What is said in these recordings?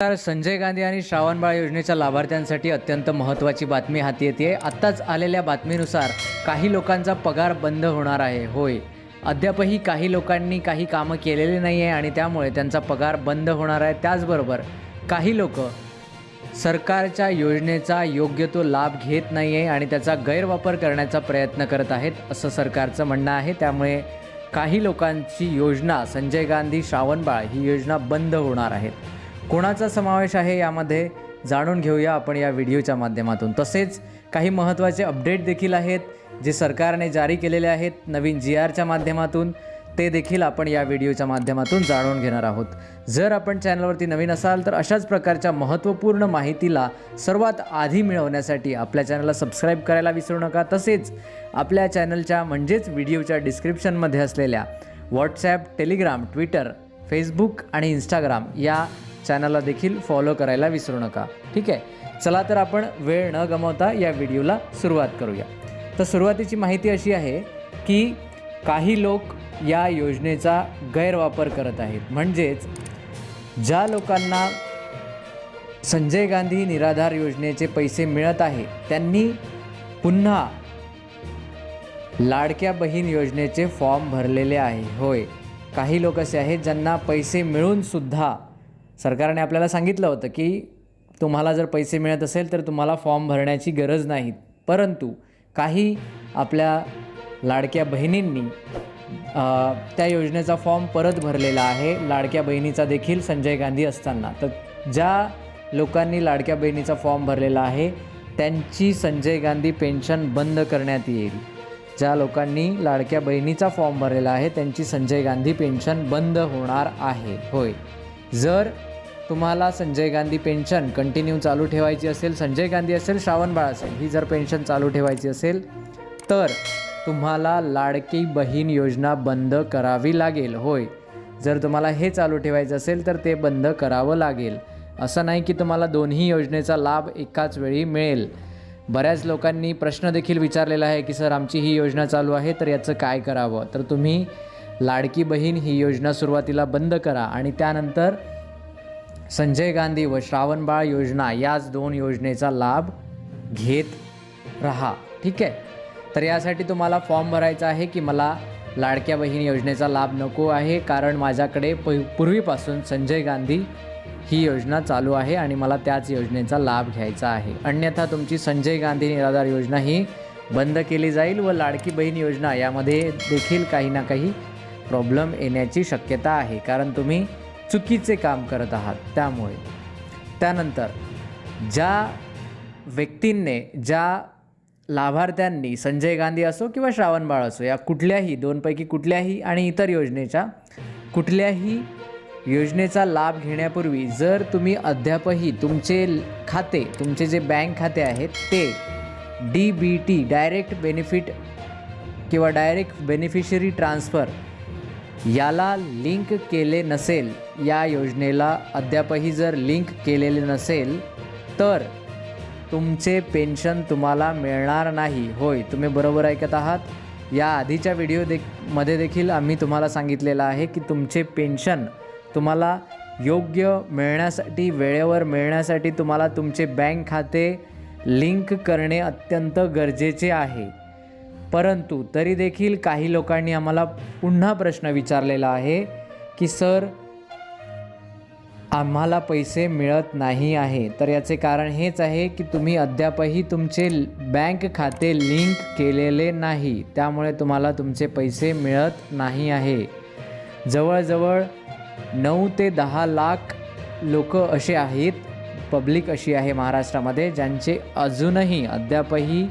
तर संजय गांधी आणि श्रावणबाळ योजनेच्या लाभार्थ्यांसाठी अत्यंत महत्त्वाची बातमी हाती येते आत्ताच आलेल्या बातमीनुसार काही लोकांचा पगार बंद होणार आहे. होय. अद्यापही काही लोकांनी काही कामं केलेली नाही आहे आणि त्यामुळे त्यांचा पगार बंद होणार आहे. त्याचबरोबर काही लोक सरकारच्या योजनेचा योग्य तो लाभ घेत नाही आहे आणि त्याचा गैरवापर करण्याचा प्रयत्न करत आहेत असं सरकारचं म्हणणं आहे. त्यामुळे काही लोकांची योजना संजय गांधी श्रावणबाळ ही योजना बंद होणार आहेत कोणाचा समावेश आहे यामध्ये जाणून घेऊया आपण या व्हिडिओच्या माध्यमातून. तसेच काही महत्त्वाचे अपडेट देखील आहेत जे सरकारने जारी केलेले आहेत नवीन जी आरच्या माध्यमातून ते देखील आपण या व्हिडिओच्या माध्यमातून जाणून घेणार आहोत. जर आपण चॅनलवरती नवीन असाल तर अशाच प्रकारच्या महत्त्वपूर्ण माहितीला सर्वात आधी मिळवण्यासाठी आपल्या चॅनलला सबस्क्राईब करायला विसरू नका. तसेच आपल्या चॅनलच्या म्हणजेच व्हिडिओच्या डिस्क्रिप्शनमध्ये असलेल्या व्हॉट्सॲप टेलिग्राम ट्विटर फेसबुक आणि इंस्टाग्राम या चॅनलला देखील फॉलो करायला विसरू नका. ठीक आहे? चला तर आपण वेळ न गमावता या व्हिडिओला सुरुवात करूया. तर सुरुवातीची माहिती अशी आहे की काही लोक या योजनेचा गैरवापर करत आहेत. म्हणजेच ज्या लोकांना संजय गांधी निराधार योजनेचे पैसे मिळत आहे त्यांनी पुन्हा लाडक्या बहीण योजनेचे फॉर्म भरलेले आहे. होय. काही लोक असे आहेत ज्यांना पैसे मिळूनसुद्धा सरकारने आपल्याला सांगितलं होतं की तुम्हाला जर पैसे मिळत असेल तर तुम्हाला फॉर्म भरण्याची गरज नाही. परंतु काही आपल्या लाडक्या बहिणींनी त्या योजनेचा फॉर्म परत भरलेला आहे. लाडक्या बहिणीचा देखील संजय गांधी असताना. तर ज्या लोकांनी लाडक्या बहिणीचा फॉर्म भरलेला आहे त्यांची संजय गांधी पेन्शन बंद करण्यात येईल. ज्या लोकांनी लाडक्या बहिणीचा फॉर्म भरलेला आहे त्यांची संजय गांधी पेन्शन बंद होणार आहे. होय. जर तुम्हाला संजय गांधी पेन्शन कंटिन्यू चालू ठेवायची असेल संजय गांधी असेल श्रावणबाळ असेल ही जर पेन्शन चालू ठेवायची असेल तर तुम्हाला लाडकी बहीण योजना बंद करावी लागेल. होय. जर तुम्हाला हे चालू ठेवायचं असेल तर ते बंद करावं लागेल. असं नाही की तुम्हाला दोन्ही योजनेचा लाभ एकाच वेळी मिळेल. बऱ्याच लोकांनी प्रश्न देखील विचारलेला आहे की सर आमची ही योजना चालू आहे तर याचं काय करावं? तर तुम्ही लाडकी बहीण ही योजना सुरुवातीला बंद करा आणि त्यानंतर संजय गांधी व श्रावणबाळ योजना याच दोन योजनेचा लाभ घेत राहा. ठीक आहे? तर यासाठी तुम्हाला फॉर्म भरायचा आहे की मला लाडक्या बहीण योजनेचा लाभ नको आहे कारण माझ्याकडे प पूर्वीपासून संजय गांधी ही योजना चालू आहे आणि मला त्याच योजनेचा लाभ घ्यायचा आहे. अन्यथा तुमची संजय गांधी निराधार योजना ही बंद केली जाईल व लाडकी बहीण योजना यामध्ये देखील काही ना काही प्रॉब्लेम येण्याची शक्यता आहे कारण तुम्ही चुकीचे काम करत आहात त्यामुळे. त्यानंतर ज्या व्यक्तींनी ज्या लाभार्थ्यांनी संजय गांधी असो किंवा श्रावणबाळ असो या कुठल्याही दोनपैकी कुठल्याही आणि इतर योजनेच्या कुठल्याही योजनेचा लाभ घेण्यापूर्वी जर तुम्ही अद्यापही तुमचे खाते तुमचे जे बँक खाते आहेत ते D B T direct benefit किंवा डायरेक्ट बेनिफिशरी ट्रान्सफर याला लिंक केले नसेल या योजनेला अद्यापही जर लिंक केलेले नसेल तर तुमचे पेन्शन तुम्हाला मिळणार नाही. होय तुम्ही बरोबर ऐकत आहात. या आधीच्या व्हिडिओ दे मध्ये देखील आम्ही तुम्हाला सांगितलेलं आहे की तुमचे पेन्शन तुम्हाला योग्य मिळण्यासाठी वेळेवर मिळण्यासाठी तुम्हाला तुमचे बँक खाते लिंक करणे अत्यंत गरजेचे आहे. परंतु तरी देखील काही लोकांनी आम्हाला पुन्हा प्रश्न विचारलेला आहे की सर आम्हाला पैसे मिळत नाही आहे. तर याचे कारण हेच आहे की तुम्ही अद्यापही तुमचे बँक खाते लिंक केलेले नाही. त्यामुळे तुम्हाला तुमचे पैसे मिळत नाही आहे. जवळजवळ नऊ ते दहा लाख लोक असे आहेत. पब्लिक अशी आहे महाराष्ट्रामध्ये ज्यांचे अजूनही अद्यापही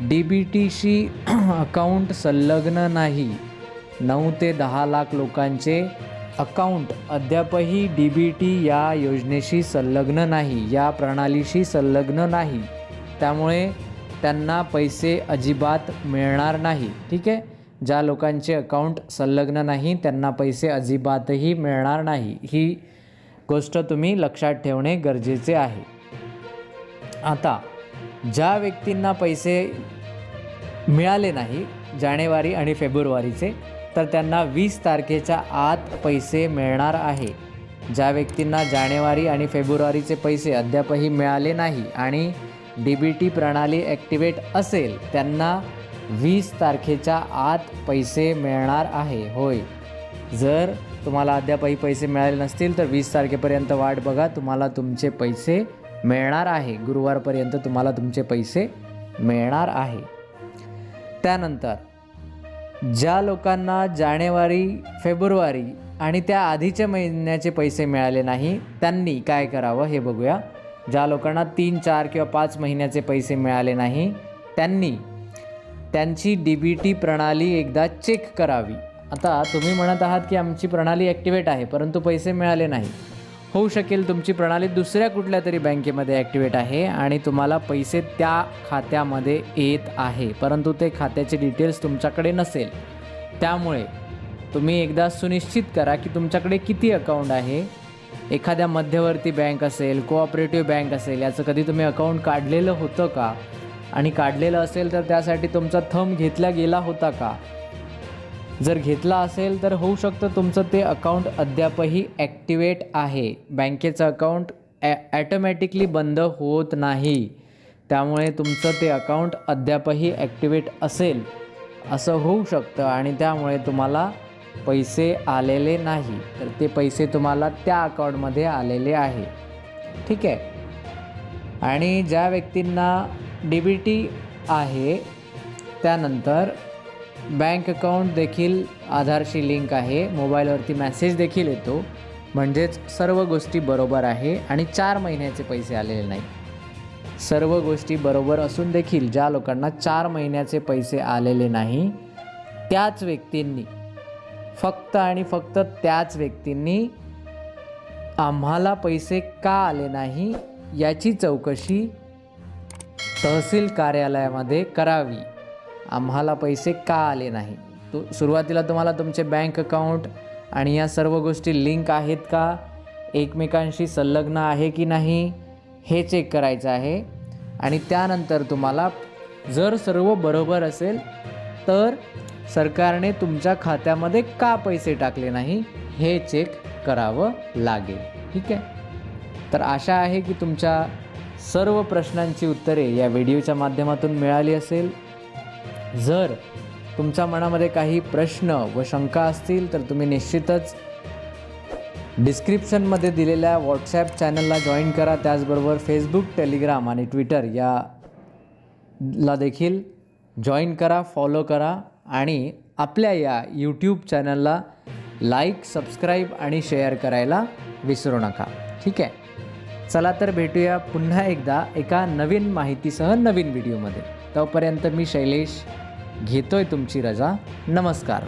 डी बी टीशी अकाउंट संलग्न नाही. नऊ ते दहा लाख लोकांचे अकाउंट अद्यापही डी बी टी या योजनेशी संलग्न नाही या प्रणालीशी संलग्न नाही. त्यामुळे त्यांना पैसे अजिबात मिळणार नाही. ठीक आहे? ज्या लोकांचे अकाउंट संलग्न नाही त्यांना पैसे अजिबातही मिळणार नाही. ही गोष्ट तुम्ही लक्षात ठेवणे गरजेचे आहे. आता ज्या व्यक्तींना पैसे मिळाले नाही जानेवारी आणि फेब्रुवारीचे तर त्यांना वीस तारखेच्या आत पैसे मिळणार आहे. ज्या व्यक्तींना जानेवारी आणि फेब्रुवारीचे पैसे अद्यापही मिळाले नाही आणि डी बी टी प्रणाली ॲक्टिवेट असेल त्यांना वीस तारखेच्या आत पैसे मिळणार आहे. होय. जर तुम्हाला अद्यापही पैसे मिळाले नसतील तर वीस तारखेपर्यंत वाट बघा. तुम्हाला तुमचे पैसे मिळणार आहे. गुरुवारपर्यंत तुम्हाला तुमचे पैसे मिळणार आहे. त्यानंतर ज्या लोकांना जानेवारी फेब्रुवारी आणि त्या आधीच्या महिन्याचे पैसे मिळाले नाही त्यांनी काय करावं हे बघूया. ज्या लोकांना तीन चार किंवा पाच महिन्याचे पैसे मिळाले नाही त्यांनी त्यांची डी बी टी प्रणाली एकदा चेक करावी. आता तुम्ही म्हणत आहात की आमची प्रणाली ॲक्टिवेट आहे परंतु पैसे मिळाले नाही. होऊ शकेल. तुमची प्रणाली दुसऱ्या कुठल्या तरी बँकेमध्ये ॲक्टिवेट आहे आणि तुम्हाला पैसे त्या खात्यामध्ये येत आहे परंतु ते खात्याचे डिटेल्स तुमच्याकडे नसेल. त्यामुळे तुम्ही एकदा सुनिश्चित करा की तुमच्याकडे किती अकाउंट आहे. एखाद्या मध्यवर्ती बँक असेल कोऑपरेटिव्ह बँक असेल याचं कधी तुम्ही अकाउंट काढलेलं होतं का? आणि काढलेलं असेल तर त्यासाठी तुमचा थंब घेतला गेला होता का? जर घेतला असेल तर होऊ शकतं तुमचं ते अकाउंट अद्यापही ॲक्टिवेट आहे. बँकेचं अकाउंट ॲ ॲटोमॅटिकली बंद होत नाही. त्यामुळे तुमचं ते अकाउंट अद्यापही ॲक्टिवेट असेल. असं होऊ शकतं आणि त्यामुळे तुम्हाला पैसे आलेले नाही. तर ते पैसे तुम्हाला त्या अकाउंटमध्ये आलेले आहे. ठीक आहे? आणि ज्या व्यक्तींना डी बी टी आहे त्यानंतर बँक अकाउंट देखील आधारशी लिंक आहे. मोबाईलवरती मॅसेज देखील येतो. म्हणजेच सर्व गोष्टी बरोबर आहे आणि चार महिन्याचे पैसे आलेले नाही सर्व गोष्टी बरोबर असून देखील ज्या लोकांना चार महिन्याचे पैसे आलेले नाही त्याच व्यक्तींनी फक्त आणि फक्त त्याच व्यक्तींनी आम्हाला पैसे का आले नाही याची चौकशी तहसील कार्यालयामध्ये करावी. आम्हाला पैसे का आले नाही? तू सुरुवातीला तुम्हाला तुमचे बँक अकाउंट आणि या सर्व गोष्टी लिंक आहेत का? एकमेकांशी संलग्न आहे की नाही? हे चेक करायचं आहे. आणि त्यानंतर तुम्हाला जर सर्व बरोबर असेल तर सरकारने तुमच्या खात्यामध्ये का पैसे टाकले नाही? हे चेक करावं लागेल. ठीक आहे? तर आशा आहे की तुमच्या सर्व प्रश्नांची उत्तरे या व्हिडिओच्या माध्यमातून मिळाली असेल. जर तुमच्या मनामध्ये काही प्रश्न व शंका असतील तर तुम्ही निश्चितच डिस्क्रिप्शनमध्ये दिलेल्या व्हॉट्सॲप चॅनलला जॉईन करा. त्याचबरोबर फेसबुक टेलिग्राम आणि ट्विटर या ला देखील जॉईन करा फॉलो करा आणि आपल्या या यूट्यूब चॅनलला लाईक सबस्क्राईब आणि शेअर करायला विसरू नका. ठीक आहे? चला तर भेटूया पुन्हा एकदा एका नवीन माहितीसह नवीन व्हिडिओमध्ये. तोपर्यंत मी शैलेश घेतोय तुमची रजा. नमस्कार.